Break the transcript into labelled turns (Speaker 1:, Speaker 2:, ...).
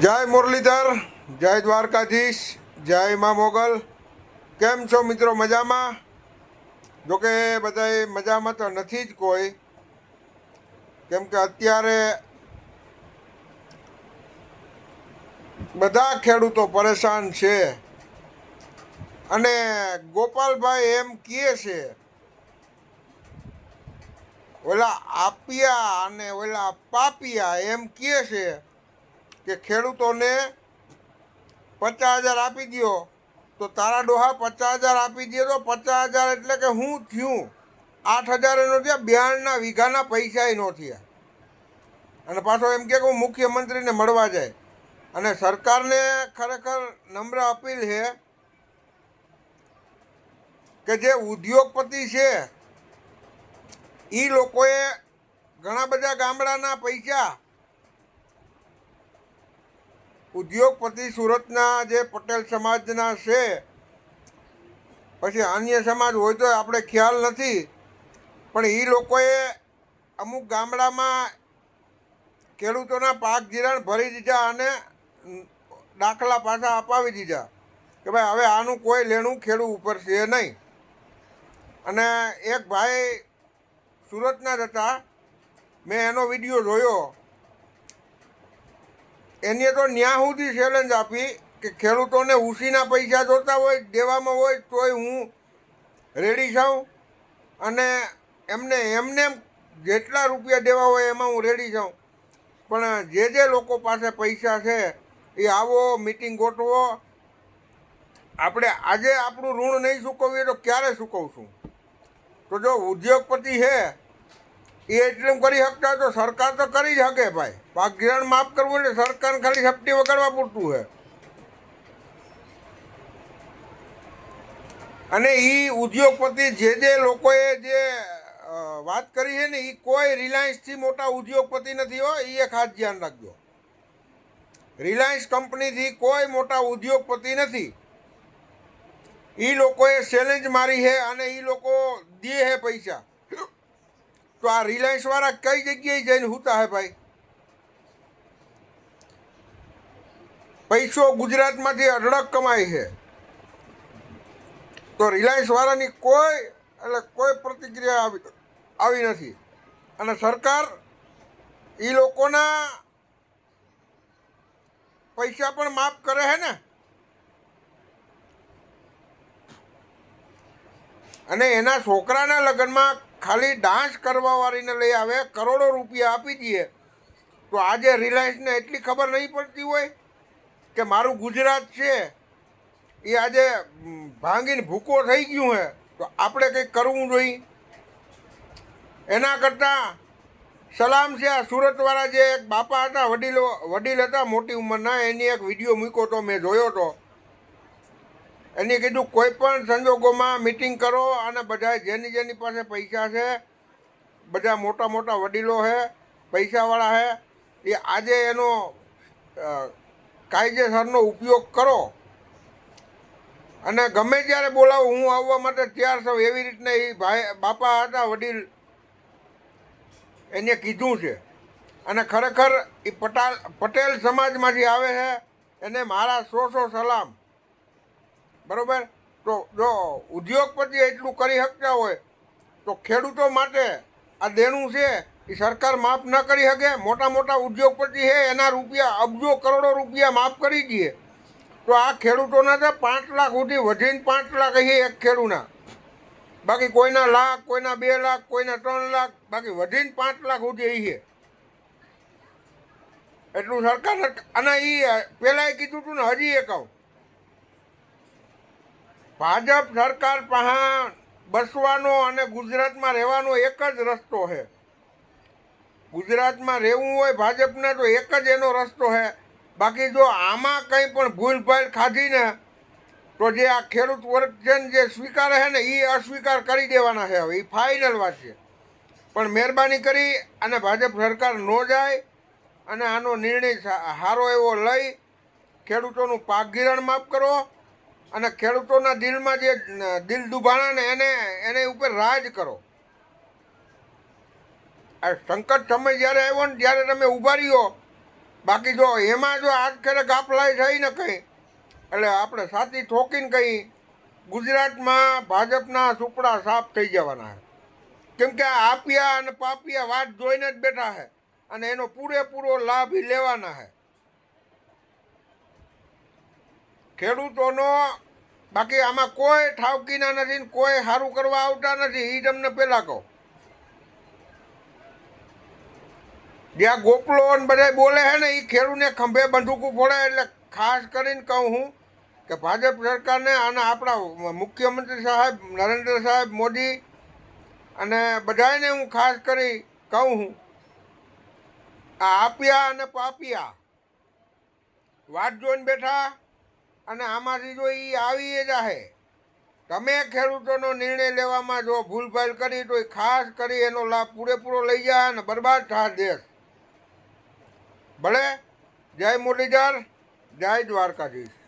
Speaker 1: જય મુરલીધર, જય દ્વારકાધીશ, જય મા મોગલ. કેમ છો મિત્રો મજામાં? જોકે બધાય મજામાં તો નથી જ કોઈ. કેમ કે અત્યારે બધા ખેડૂતો પરેશાન છે. અને ગોપાલભાઈ એમ કહે છે, ઓલા આપિયા અને ઓલા પાપિયા એમ કહે છે કે ખેડૂતોને પચાસ હજાર આપી દ્યો. તો તારા ડોહા પચાસ હજાર આપી દે તો પચાસ હજાર એટલે કે હું થયું? આઠ હજાર એનો થયા બિહારના વીઘાના પૈસા એનો થયા. અને પાછો એમ કે હું મુખ્યમંત્રીને મળવા જાય. અને સરકારને ખરેખર નમ્ર અપીલ છે કે જે ઉદ્યોગપતિ છે એ લોકોએ ઘણા બધા ગામડાના પૈસા ઉદ્યોગપતિ સુરતના જે પટેલ સમાજના છે, પછી અન્ય સમાજ હોય તો આપણે ખ્યાલ નથી, પણ એ લોકોએ અમુક ગામડામાં ખેડૂતોના પાક ધિરાણ ભરી દીધા અને દાખલા પાછા અપાવી દીધા, કે ભાઈ હવે આનું કોઈ લેણું ખેડૂત ઉપર છે નહીં. અને એક ભાઈ સુરતના જ હતા, મેં એનો વીડિયો જોયો એને તો ન્યા સુધી ચેલેન્જ આપી કે ખેડૂતોને ઉસીના પૈસા જોતા હોય, દેવામાં હોય, તોય હું રેડી છું. અને એમને એમને જેટલા રૂપિયા દેવા હોય એમાં હું રેડી છું. પણ જે જે લોકો પાસે પૈસા છે, એ આવો મિટિંગ ગોઠવો. આપણે આજે આપણું ઋણ નહીં ચૂકવીએ તો ક્યારે ચૂકવશું? તો જો ઉદ્યોગપતિ છે એ એટલું કરી શકતા તો સરકાર તો કરી જ શકે ભાઈ. પાકિસ્તાન માફ કરવું એટલે સરકાર ખાલી સપટી વગાડવા પૂરતું છે. અને એ ઉદ્યોગપતિ જે જે લોકોએ જે વાત કરી છે ને એ કોઈ રિલાયન્સથી મોટા ઉદ્યોગપતિ નથી હો એ ખાસ ધ્યાન રાખજો. રિલાયન્સ કંપનીથી કોઈ મોટા ઉદ્યોગપતિ નથી. એ લોકોએ ચેલેન્જ મારી છે અને એ લોકો દે છે પૈસા. તો આ રિલાયન્સ વાળા કઈ જગ્યાએ જઈને હુતા હે ભાઈ? પૈસો ગુજરાતમાંથી અઢળક કમાય છે. તો રિલાયન્સ વાળાની કોઈ એટલે કોઈ પ્રતિક્રિયા આવી આવી નથી. અને સરકાર એ લોકોના પૈસા પણ માફ કરે છે ને? અને એના છોકરાના લગ્નમાં ખાલી ડાન્સ કરવાવાળીને લઈ આવે, કરોડો રૂપિયા આપી દઈએ. તો આજે રિલાયન્સને એટલી ખબર નહીં પડતી હોય કે મારું ગુજરાત છે, એ આજે ભાંગીને ભૂકો થઈ ગયું છે તો આપણે કંઈક કરવું જોઈએ. એના કરતાં સલામ છે આ સુરતવાળા જે એક બાપા હતા, વડીલો, વડીલ હતા મોટી ઉંમરના, એની એક વીડિયો મૂક્યો તો મેં જોયો તો એને કીધું, કોઈ પણ સંજોગોમાં મિટિંગ કરો અને બધા જેની જેની પાસે પૈસા છે, બધા મોટા મોટા વડીલો છે, પૈસાવાળા છે, એ આજે એનો કાયદેસરનો ઉપયોગ કરો. અને ગમે ત્યારે બોલાવો, હું આવવા માટે તૈયાર છું. એવી રીતના એ ભાઈ, બાપા હતા, વડીલ, એને કીધું છે. અને ખરેખર એ પટાલ, પટેલ સમાજમાંથી આવે છે, એને મારા સો સો સલામ. બરોબર? તો જો ઉદ્યોગપતિ એટલું કરી શકતા હોય, તો ખેડૂતો માટે આ દેણું છે, એ સરકાર માફ ન કરી શકે. મોટા મોટા ઉદ્યોગપતિ છે, એના રૂપિયા, અબજો કરોડો રૂપિયા માફ કરી દઈએ તો આ ખેડૂતોના તો પાંચ લાખ સુધી વધીને પાંચ લાખ અહીં એક ખેડૂના. બાકી કોઈના લાખ, કોઈના બે લાખ, કોઈના ત્રણ લાખ, બાકી વધીને પાંચ લાખ સુધી છે. એટલું સરકાર, અને એ પહેલાં કીધું હતું ને, હજી એ કહું. ભાજપ સરકાર પહા બસવાનો અને ગુજરાતમાં રહેવાનો એક જ રસ્તો છે. ગુજરાતમાં રહેવું હોય ભાજપને તો એક જ એનો રસ્તો છે. બાકી જો આમાં કંઈ પણ ભૂલભાલ ખાધીને તો જે આ ખેડૂત વર્ગ છે ને જે સ્વીકારે છે ને એ અસ્વીકાર કરી દેવાના છે હવે એ ફાઇનલ વાત છે. પણ મહેરબાની કરી અને ભાજપ સરકાર ન જાય અને આનો નિર્ણય સારો એવો લઈ ખેડૂતોનું પાક ધિરાણ માફ કરો. અને ખેડૂતોના દિલમાં જે દિલ દુભાણા ને એને એને ઉપર રાજ કરો. આ સંકટ સમય જ્યારે આવ્યો ને ત્યારે તમે ઊભા રહ્યો. બાકી જો એમાં જો આજ ખેરે ગાપલાઈ થઈ ને કંઈ, એટલે આપણે સાચી ઠોકીને કહી ગુજરાતમાં ભાજપના સુપડા સાફ થઈ જવાના કેમ કે આપિયા અને પાપિયા વાત જોઈને જ બેઠા છે. અને એનો પૂરેપૂરો લાભ લેવાના છે. ખેડૂતોનો બાકી આમાં કોઈ ઠાવકીના નથી કોઈ સારું કરવા આવતા નથી એ તમને પહેલાં કહો. જ્યાં ગોપલો બધા બોલે છે ને એ ખેડૂને ખંભે બંદૂકું ફોડે એટલે ખાસ કરીને કહું હું કે ભાજપ સરકારને અને આપણા મુખ્યમંત્રી સાહેબ, નરેન્દ્ર સાહેબ, મોદી અને બધાને હું ખાસ કરી કહું હું, આ આપ્યા અને પાપિયા વાત જોઈને બેઠા અને આમાંથી જો એ આવી જાહે તમે ખેડૂતોનો નિર્ણય લેવામાં જો ભૂલભાલ કરી તો એ ખાસ કરી એનો લાભ પૂરેપૂરો લઈ જાય અને બરબાદ થાય દેશ. ભલે. જય મુરલીધર, જય દ્વારકાધીશ.